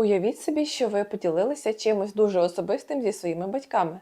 Уявіть собі, що ви поділилися чимось дуже особистим зі своїми батьками,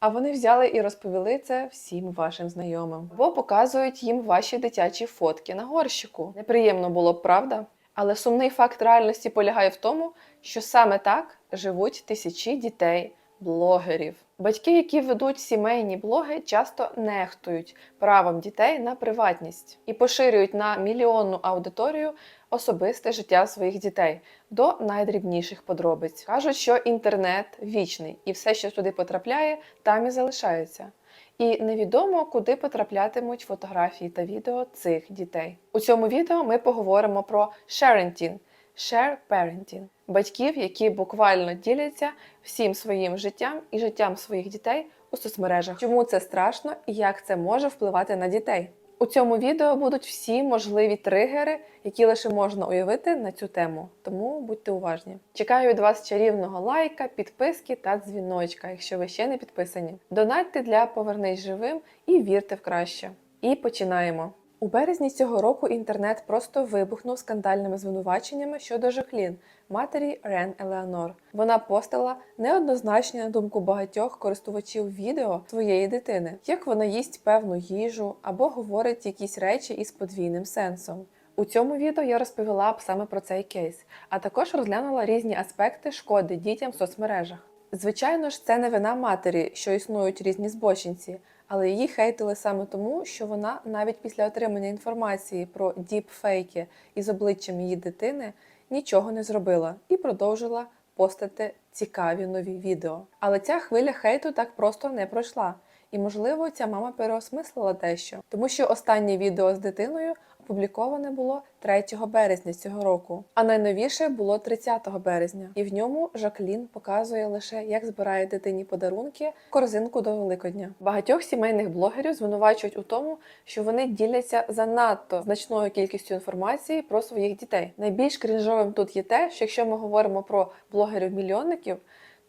а вони взяли і розповіли це всім вашим знайомим. Або показують їм ваші дитячі фотки на горщику. Неприємно було б, правда? Але сумний факт реальності полягає в тому, що саме так живуть тисячі дітей. Блогерів. Батьки, які ведуть сімейні блоги, часто нехтують правом дітей на приватність і поширюють на мільйонну аудиторію особисте життя своїх дітей до найдрібніших подробиць. Кажуть, що інтернет вічний, і все, що туди потрапляє, там і залишається. І невідомо, куди потраплятимуть фотографії та відео цих дітей. У цьому відео ми поговоримо про sharenting – share parenting – батьків, які буквально діляться всім своїм життям і життям своїх дітей у соцмережах. Чому це страшно і як це може впливати на дітей? У цьому відео будуть всі можливі тригери, які лише можна уявити на цю тему. Тому будьте уважні. Чекаю від вас чарівного лайка, підписки та дзвіночка, якщо ви ще не підписані. Донатьте для Повернись живим і вірте в краще. І починаємо. У березні цього року інтернет просто вибухнув скандальними звинуваченнями щодо Жаклін, матері Рен Елеонор. Вона постила неоднозначні на думку багатьох користувачів відео своєї дитини, як вона їсть певну їжу або говорить якісь речі із подвійним сенсом. У цьому відео я розповіла б саме про цей кейс, а також розглянула різні аспекти шкоди дітям в соцмережах. Звичайно ж, це не вина матері, що існують різні збочинці, але її хейтили саме тому, що вона навіть після отримання інформації про діпфейки із обличчям її дитини нічого не зробила і продовжила постати цікаві нові відео. Але ця хвиля хейту так просто не пройшла. І, можливо, ця мама переосмислила дещо, тому що останнє відео з дитиною опубліковане було 3 березня цього року, а найновіше було 30 березня. І в ньому Жаклін показує лише, як збирає дитині подарунки корзинку до Великодня. Багатьох сімейних блогерів звинувачують у тому, що вони діляться занадто значною кількістю інформації про своїх дітей. Найбільш крінжовим тут є те, що якщо ми говоримо про блогерів-мільйонників,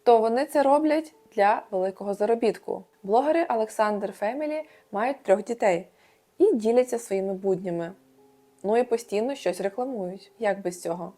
то вони це роблять для великого заробітку. Блогери Олександр Фемілі мають трьох дітей і діляться своїми буднями. Ну і постійно щось рекламують, як без цього.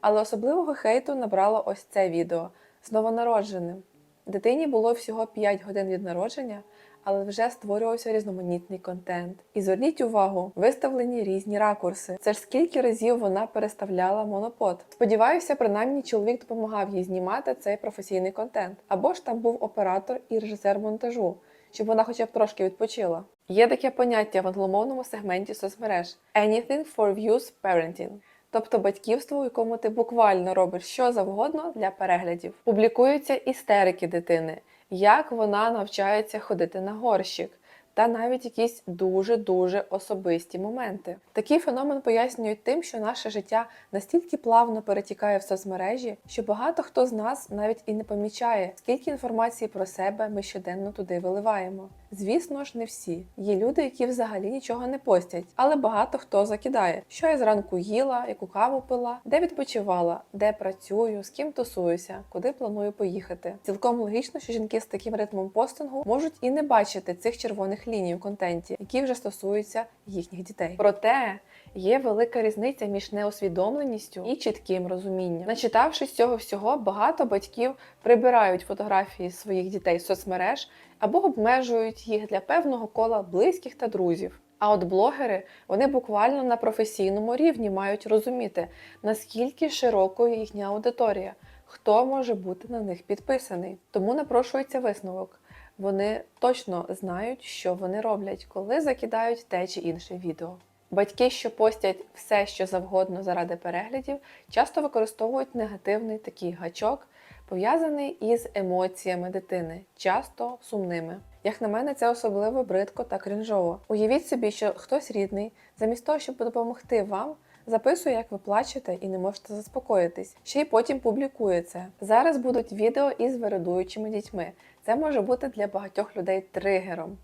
Але особливого хейту набрало ось це відео з новонародженим. Дитині було всього 5 годин від народження, але вже створювався різноманітний контент. І зверніть увагу, виставлені різні ракурси. Це ж скільки разів вона переставляла монопод. Сподіваюся, принаймні чоловік допомагав їй знімати цей професійний контент. Або ж там був оператор і режисер монтажу, щоб вона хоча б трошки відпочила. Є таке поняття в англомовному сегменті соцмереж Anything for views parenting. Тобто батьківство, у якому ти буквально робиш що завгодно для переглядів. Публікуються істерики дитини, як вона навчається ходити на горщик, та навіть якісь дуже-дуже особисті моменти. Такий феномен пояснюють тим, що наше життя настільки плавно перетікає в соцмережі, що багато хто з нас навіть і не помічає, скільки інформації про себе ми щоденно туди виливаємо. Звісно ж, не всі. Є люди, які взагалі нічого не постять, але багато хто закидає, що я зранку їла, яку каву пила, де відпочивала, де працюю, з ким тусуюся, куди планую поїхати. Цілком логічно, що жінки з таким ритмом постингу можуть і не бачити цих червоних ліній у контенті, які вже стосуються їхніх дітей. Проте є велика різниця між неосвідомленістю і чітким розумінням. Начитавшись цього всього, багато батьків прибирають фотографії своїх дітей з соцмереж або обмежують їх для певного кола близьких та друзів. А от блогери вони буквально на професійному рівні мають розуміти, наскільки широкою їхня аудиторія, хто може бути на них підписаний. Тому напрошується висновок. Вони точно знають, що вони роблять, коли закидають те чи інше відео. Батьки, що постять все, що завгодно заради переглядів, часто використовують негативний такий гачок, пов'язаний із емоціями дитини, часто сумними. Як на мене, це особливо бридко та крінжово. Уявіть собі, що хтось рідний, замість того, щоб допомогти вам, записує, як ви плачете і не можете заспокоїтись. Ще й потім публікує це. Зараз будуть відео із виридуючими дітьми. Це може бути для багатьох людей тригером.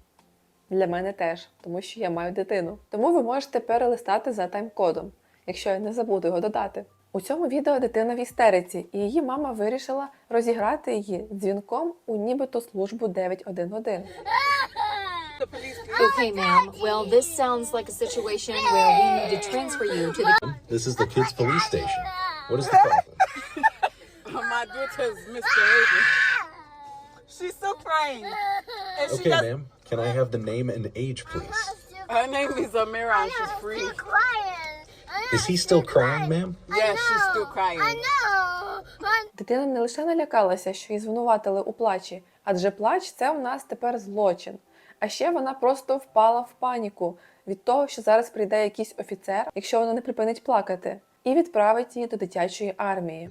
Для мене теж, тому що я маю дитину. Тому ви можете перелистати за тайм-кодом, якщо я не забуду його додати. У цьому відео дитина в істериці, і її мама вирішила розіграти її дзвінком у нібито службу 911. Okay, ma'am. Well, this sounds like a situation where we need to transfer you to the This is the kids' police station. What is the problem? My daughter's misbehaving. She's still crying. And she Okay, does, ma'am. Can I have the name and age, please? her name is Amira and she's free. Is he still crying, ma'am? Yeah, she's still crying. I know. Дитина не лише налякалася, що її звинуватили у плачі, адже плач це у нас тепер злочин. А ще вона просто впала в паніку від того, що зараз прийде якийсь офіцер, якщо вона не припинить плакати, і відправить її до дитячої армії.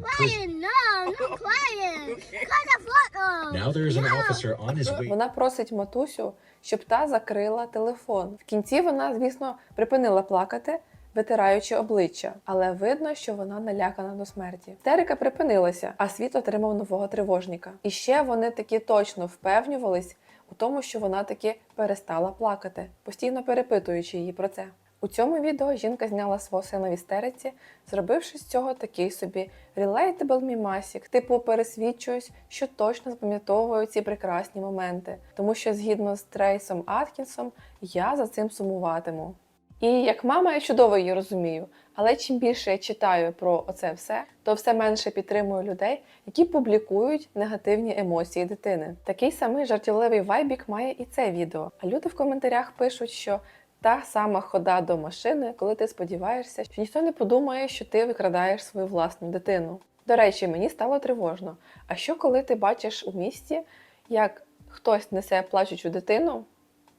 Вона просить матусю, щоб та закрила телефон. В кінці вона, звісно, припинила плакати, витираючи обличчя, але видно, що вона налякана до смерті. Істерика припинилася, а світ отримав нового тривожника. І ще вони таки точно впевнювались у тому, що вона таки перестала плакати, постійно перепитуючи її про це. У цьому відео жінка зняла свого сина в істериці, зробивши з цього такий собі relatable мімасік, типу пересвідчуюсь, що точно запам'ятовую ці прекрасні моменти, тому що згідно з Трейсом Аткінсом я за цим сумуватиму. І як мама я чудово її розумію, але чим більше я читаю про оце все, то все менше підтримую людей, які публікують негативні емоції дитини. Такий самий жартівливий вайбік має і це відео. А люди в коментарях пишуть, що та сама хода до машини, коли ти сподіваєшся, що ніхто не подумає, що ти викрадаєш свою власну дитину. До речі, мені стало тривожно. А що коли ти бачиш у місті, як хтось несе плачучу дитину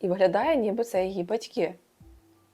і виглядає, ніби це її батьки?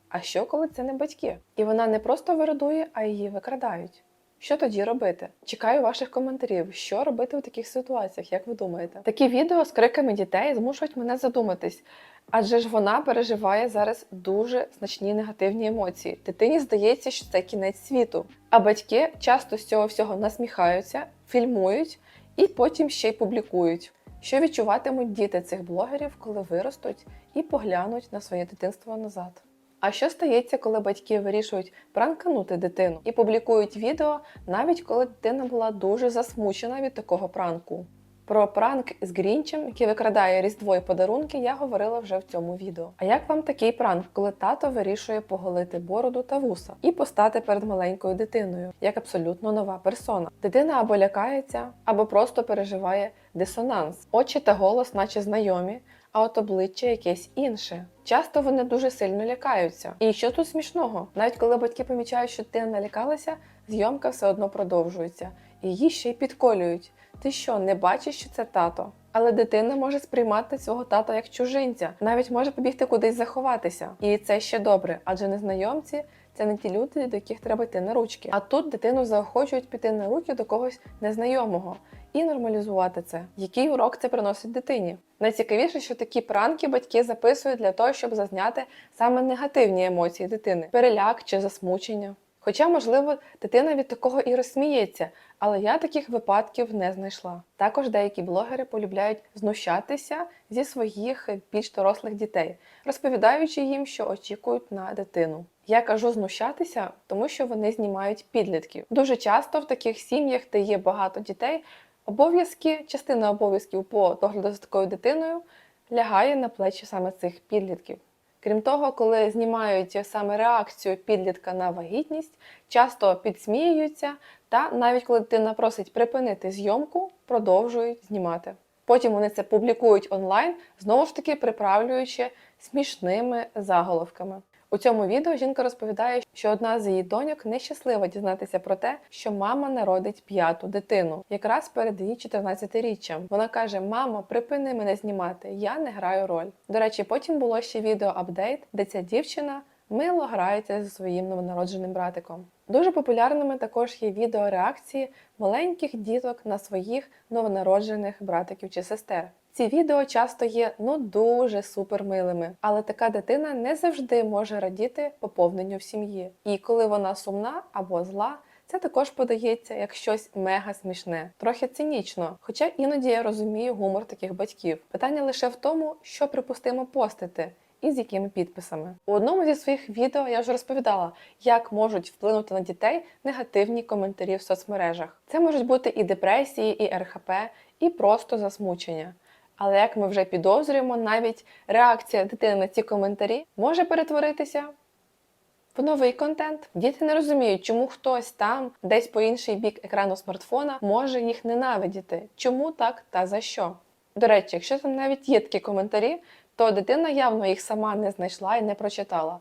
А що, коли це не батьки? І вона не просто виродує, а її викрадають. Що тоді робити? Чекаю ваших коментарів, що робити в таких ситуаціях, як ви думаєте? Такі відео з криками дітей змушують мене задуматись, адже ж вона переживає зараз дуже значні негативні емоції. Дитині здається, що це кінець світу. А батьки часто з цього всього насміхаються, фільмують і потім ще й публікують. Що відчуватимуть діти цих блогерів, коли виростуть і поглянуть на своє дитинство назад? А що стається, коли батьки вирішують пранканути дитину і публікують відео, навіть коли дитина була дуже засмучена від такого пранку? Про пранк з Грінчем, який викрадає різдво і подарунки, я говорила вже в цьому відео. А як вам такий пранк, коли тато вирішує поголити бороду та вуса і постати перед маленькою дитиною, як абсолютно нова персона? Дитина або лякається, або просто переживає дисонанс, очі та голос, наче знайомі, а от обличчя якесь інше. Часто вони дуже сильно лякаються. І що тут смішного? Навіть коли батьки помічають, що дитина налякалася, зйомка все одно продовжується, її ще й підколюють. Ти що, не бачиш, що це тато? Але дитина може сприймати цього тата як чужинця, навіть може побігти кудись заховатися. І це ще добре, адже незнайомці це не ті люди, до яких треба йти на ручки. А тут дитину заохочують піти на руки до когось незнайомого і нормалізувати це. Який урок це приносить дитині? Найцікавіше, що такі пранки батьки записують для того, щоб зазняти саме негативні емоції дитини, переляк чи засмучення. Хоча, можливо, дитина від такого і розсміється, але я таких випадків не знайшла. Також деякі блогери полюбляють знущатися зі своїх більш дорослих дітей, розповідаючи їм, що очікують на дитину. Я кажу знущатися, тому що вони знімають підлітків. Дуже часто в таких сім'ях, де є багато дітей, обов'язки, частина обов'язків по догляду за такою дитиною лягає на плечі саме цих підлітків. Крім того, коли знімають саме реакцію підлітка на вагітність, часто підсміюються, та навіть коли дитина просить припинити зйомку, продовжують знімати. Потім вони це публікують онлайн, знову ж таки приправлюючи смішними заголовками. У цьому відео жінка розповідає, що одна з її доньок нещаслива дізнатися про те, що мама народить п'яту дитину, якраз перед її 14-річчям. Вона каже: Мамо, припини мене знімати, я не граю роль. До речі, потім було ще відео апдейт, де ця дівчина мило грається зі своїм новонародженим братиком. Дуже популярними також є відео реакції маленьких діток на своїх новонароджених братиків чи сестер. Ці відео часто є ну дуже супермилими, але така дитина не завжди може радіти поповненню в сім'ї. І коли вона сумна або зла, це також подається як щось мега смішне, трохи цинічно. Хоча іноді я розумію гумор таких батьків. Питання лише в тому, що припустимо постити. І з якими підписами у одному зі своїх відео я вже розповідала, як можуть вплинути на дітей негативні коментарі в соцмережах. Це можуть бути і депресії, і РХП, і просто засмучення. Але як ми вже підозрюємо, навіть реакція дитини на ці коментарі може перетворитися В новий контент діти не розуміють, чому хтось там, десь по інший бік екрану смартфона, може їх ненавидіти. Чому так та за що? До речі, якщо там навіть є такі коментарі, то дитина явно їх сама не знайшла і не прочитала.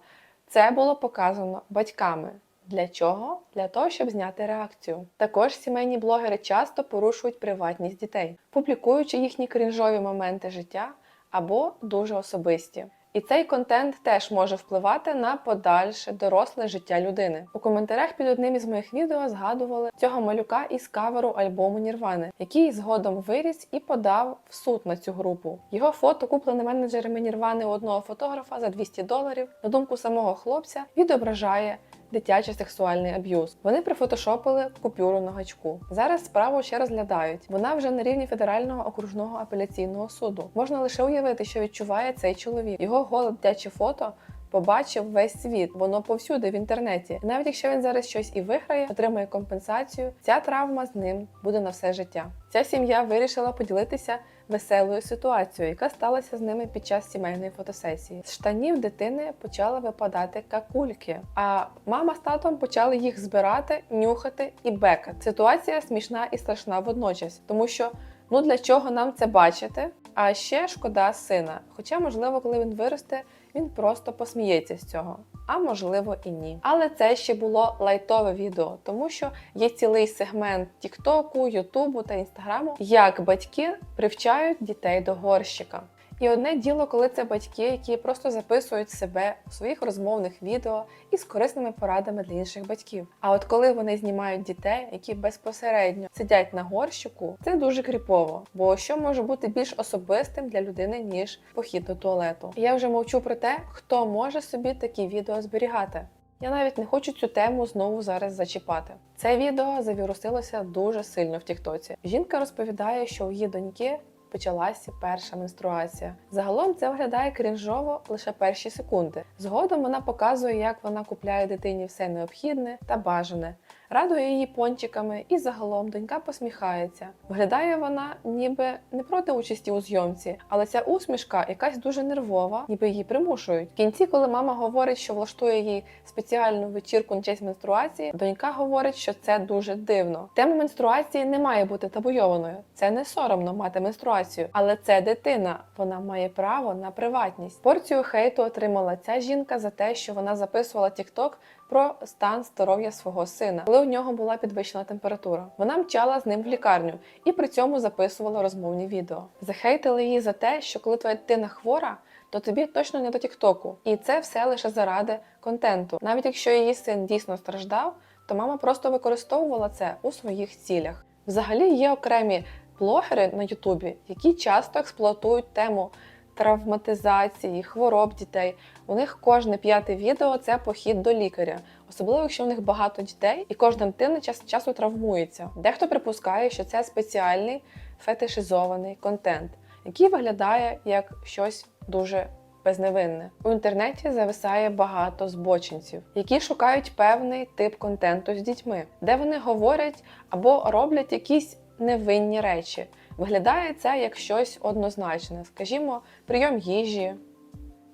Це було показано батьками. Для чого? Для того, щоб зняти реакцію. Також сімейні блогери часто порушують приватність дітей, публікуючи їхні крінжові моменти життя або дуже особисті. І цей контент теж може впливати на подальше доросле життя людини. У коментарях під одним із моїх відео згадували цього малюка із каверу альбому Нірвани, який згодом виріс і подав в суд на цю групу. Його фото куплене менеджерами Нірвани у одного фотографа за 200 доларів. На думку самого хлопця, відображає дитячий сексуальний аб'юз. Вони прифотошопили купюру на гачку. Зараз справу ще розглядають. Вона вже на рівні федерального окружного апеляційного суду. Можна лише уявити, що відчуває цей чоловік. Його голе дитяче фото. Побачив весь світ, воно повсюди в інтернеті. І навіть якщо він зараз щось і виграє, отримає компенсацію, ця травма з ним буде на все життя. Ця сім'я вирішила поділитися веселою ситуацією, яка сталася з ними під час сімейної фотосесії. З штанів дитини почали випадати какульки, а мама з татом почали їх збирати, нюхати і бекати. Ситуація смішна і страшна водночас, тому що ну для чого нам це бачити? А ще шкода сина. Хоча, можливо, коли він виросте, він просто посміється з цього. А можливо і ні. Але це ще було лайтове відео, тому що є цілий сегмент Тіктоку, Ютубу та Інстаграму, як батьки привчають дітей до горщика. І одне діло, коли це батьки, які просто записують себе у своїх розмовних відео із корисними порадами для інших батьків. А от коли вони знімають дітей, які безпосередньо сидять на горщику, це дуже кріпово. Бо що може бути більш особистим для людини, ніж похід до туалету? Я вже мовчу про те, хто може собі такі відео зберігати. Я навіть не хочу цю тему знову зараз зачіпати. Це відео завірусилося дуже сильно в Тіктоці. Жінка розповідає, що у її доньки почалася перша менструація. Загалом це виглядає крінжово лише перші секунди. Згодом вона показує, як вона купляє дитині все необхідне та бажане, радує її пончиками, і загалом донька посміхається. Виглядає вона ніби не проти участі у зйомці, але ця усмішка якась дуже нервова, ніби її примушують. В кінці, коли мама говорить, що влаштує їй спеціальну вечірку на честь менструації, донька говорить, що це дуже дивно. Тема менструації не має бути табуйованою. Це не соромно мати менструацію, але це дитина. Вона має право на приватність. Порцію хейту отримала ця жінка за те, що вона записувала TikTok про стан здоров'я свого сина, коли у нього була підвищена температура. Вона мчала з ним в лікарню і при цьому записувала розмовні відео. Захейтили її за те, що коли твоя дитина хвора. То тобі точно не до Тіктоку, і це все лише заради контенту. Навіть якщо її син дійсно страждав, то мама просто використовувала це у своїх цілях. Взагалі є окремі блогери на Ютубі, які часто експлуатують тему травматизації, хвороб дітей. У них кожне п'яте відео це похід до лікаря, особливо якщо у них багато дітей, і кожна дитина час часу травмується. Дехто припускає, що це спеціальний фетишизований контент, який виглядає як щось дуже безневинне. У інтернеті зависає багато збочинців, які шукають певний тип контенту з дітьми, де вони говорять або роблять якісь невинні речі. Виглядає це як щось однозначне, скажімо, прийом їжі.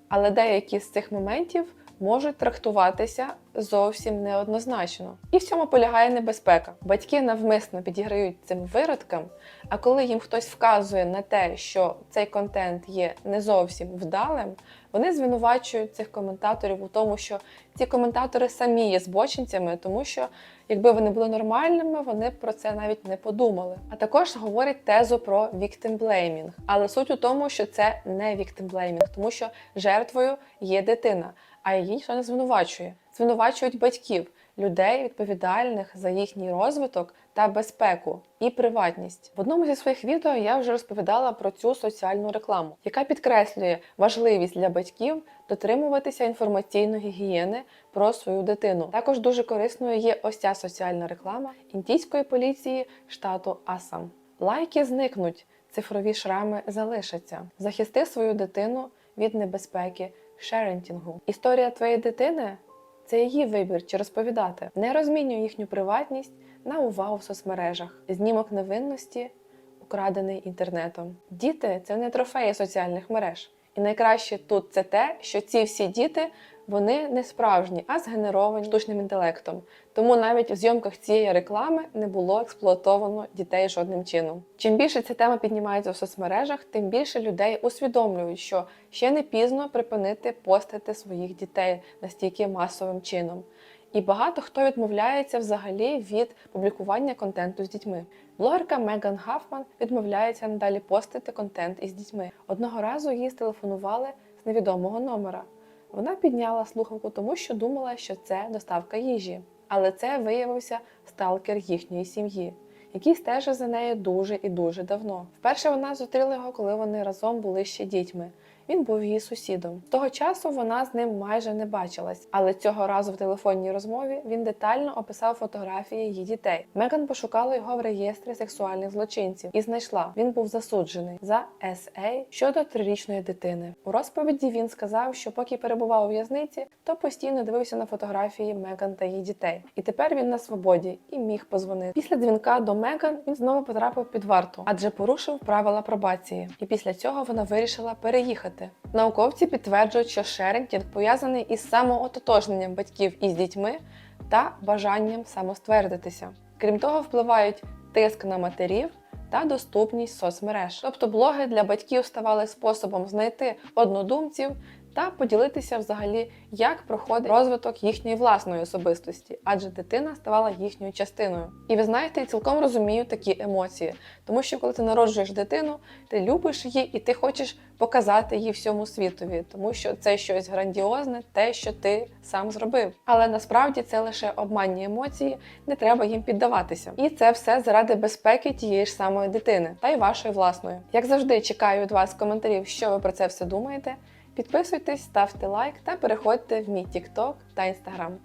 Але деякі з цих моментів можуть трактуватися зовсім неоднозначно. І в цьому полягає небезпека. Батьки навмисно підіграють цим виродкам, а коли їм хтось вказує на те, що цей контент є не зовсім вдалим, вони звинувачують цих коментаторів у тому, що ці коментатори самі є збочинцями, тому що якби вони були нормальними, вони про це навіть не подумали. А також говорять тезу про victim blaming. Але суть у тому, що це не victim blaming, тому що жертвою є дитина, а її ніхто не звинувачує. Звинувачують батьків, людей, відповідальних за їхній розвиток та безпеку і приватність. В одному зі своїх відео я вже розповідала про цю соціальну рекламу, яка підкреслює важливість для батьків дотримуватися інформаційної гігієни про свою дитину. Також дуже корисною є ось ця соціальна реклама індійської поліції штату Асам. Лайки зникнуть, цифрові шрами залишаться. Захисти свою дитину від небезпеки шерентінгу. Історія твоєї дитини це її вибір чи розповідати. Не розмінюй їхню приватність на увагу в соцмережах. Знімок невинності украдений інтернетом. Діти це не трофеї соціальних мереж. І найкраще тут це те, що ці всі діти Вони не справжні, а згенеровані штучним інтелектом. Тому навіть в зйомках цієї реклами не було експлуатовано дітей жодним чином. Чим більше ця тема піднімається в соцмережах, тим більше людей усвідомлюють, що ще не пізно припинити постити своїх дітей настільки масовим чином. І багато хто відмовляється взагалі від публікування контенту з дітьми. Блогерка Меган Хафман відмовляється надалі постити контент із дітьми. Одного разу їй стелефонували з невідомого номера. Вона підняла слухавку, тому що думала, що це доставка їжі. Але це виявився сталкер їхньої сім'ї, який стежив за нею дуже і дуже давно. Вперше вона зустріла його, коли вони разом були ще дітьми. Він був її сусідом. Того часу вона з ним майже не бачилась, але цього разу в телефонній розмові він детально описав фотографії її дітей. Меган пошукала його в реєстрі сексуальних злочинців і знайшла. Він був засуджений за SA щодо трирічної дитини. У розповіді він сказав, що поки перебував у в'язниці, то постійно дивився на фотографії Меган та її дітей. І тепер він на свободі і міг позвонити. Після дзвінка до Меган він знову потрапив під варту, адже порушив правила пробації. І після цього вона вирішила переїхати. Науковці підтверджують, що шерентінг пов'язаний із самоототожненням батьків із дітьми та бажанням самоствердитися. Крім того, впливають тиск на матерів та доступність соцмереж. Тобто блоги для батьків ставали способом знайти однодумців та поділитися взагалі, як проходить розвиток їхньої власної особистості, адже дитина ставала їхньою частиною. І ви знаєте, я цілком розумію такі емоції, тому що коли ти народжуєш дитину, ти любиш її і ти хочеш показати її всьому світові, тому що це щось грандіозне, те, що ти сам зробив. Але насправді це лише обманні емоції, не треба їм піддаватися. І це все заради безпеки тієї ж самої дитини, та й вашої власної. Як завжди, чекаю від вас коментарів, що ви про це все думаєте. Підписуйтесь, ставте лайк та переходьте в мій TikTok та Instagram.